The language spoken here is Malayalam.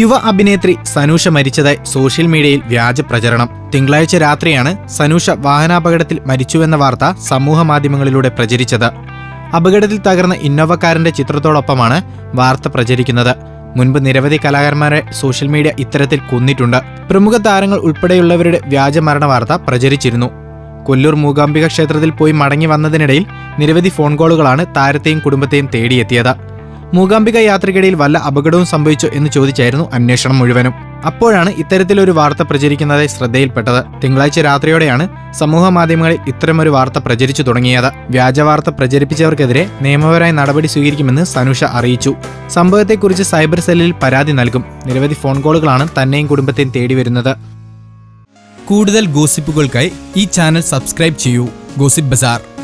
യുവ അഭിനേത്രി സനൂഷ മരിച്ചതായി സോഷ്യൽ മീഡിയയിൽ വ്യാജ പ്രചരണം. തിങ്കളാഴ്ച രാത്രിയാണ് സനൂഷ വാഹനാപകടത്തിൽ മരിച്ചുവെന്ന വാർത്ത സമൂഹ മാധ്യമങ്ങളിലൂടെ പ്രചരിച്ചത്. അപകടത്തിൽ തകർന്ന ഇന്നോവക്കാരന്റെ ചിത്രത്തോടൊപ്പമാണ് വാർത്ത പ്രചരിക്കുന്നത്. മുൻപ് നിരവധി കലാകാരന്മാരെ സോഷ്യൽ മീഡിയ ഇത്തരത്തിൽ കൊന്നിട്ടുണ്ട്. പ്രമുഖ താരങ്ങൾ ഉൾപ്പെടെയുള്ളവരുടെ വ്യാജ മരണ വാർത്ത പ്രചരിച്ചിരുന്നു. കൊല്ലൂർ മൂകാംബിക ക്ഷേത്രത്തിൽ പോയി മടങ്ങി വന്നതിനിടയിൽ നിരവധി ഫോൺ കോളുകളാണ് താരത്തെയും കുടുംബത്തെയും തേടിയെത്തിയത്. മൂകാംബിക യാത്രക്കിടയിൽ വല്ല അപകടവും സംഭവിച്ചോ എന്ന് ചോദിച്ചായിരുന്നു അന്വേഷണം മുഴുവനും. അപ്പോഴാണ് ഇത്തരത്തിലൊരു വാർത്ത പ്രചരിക്കുന്നതായി ശ്രദ്ധയിൽപ്പെട്ടത്. തിങ്കളാഴ്ച രാത്രിയോടെയാണ് സമൂഹ മാധ്യമങ്ങളിൽ ഇത്തരമൊരു വാർത്ത പ്രചരിച്ചു തുടങ്ങിയത്. വ്യാജവാർത്ത പ്രചരിപ്പിച്ചവർക്കെതിരെ നിയമപരമായ നടപടി സ്വീകരിക്കുമെന്ന് സനുഷ അറിയിച്ചു. സംഭവത്തെക്കുറിച്ച് സൈബർ സെല്ലിൽ പരാതി നൽകും. നിരവധി ഫോൺ കോളുകളാണ് തന്നെയും കുടുംബത്തെയും തേടി വരുന്നത്. കൂടുതൽ ഗോസിപ്പുകൾക്കായി ഈ ചാനൽ സബ്സ്ക്രൈബ് ചെയ്യൂ. Gossip bazaar.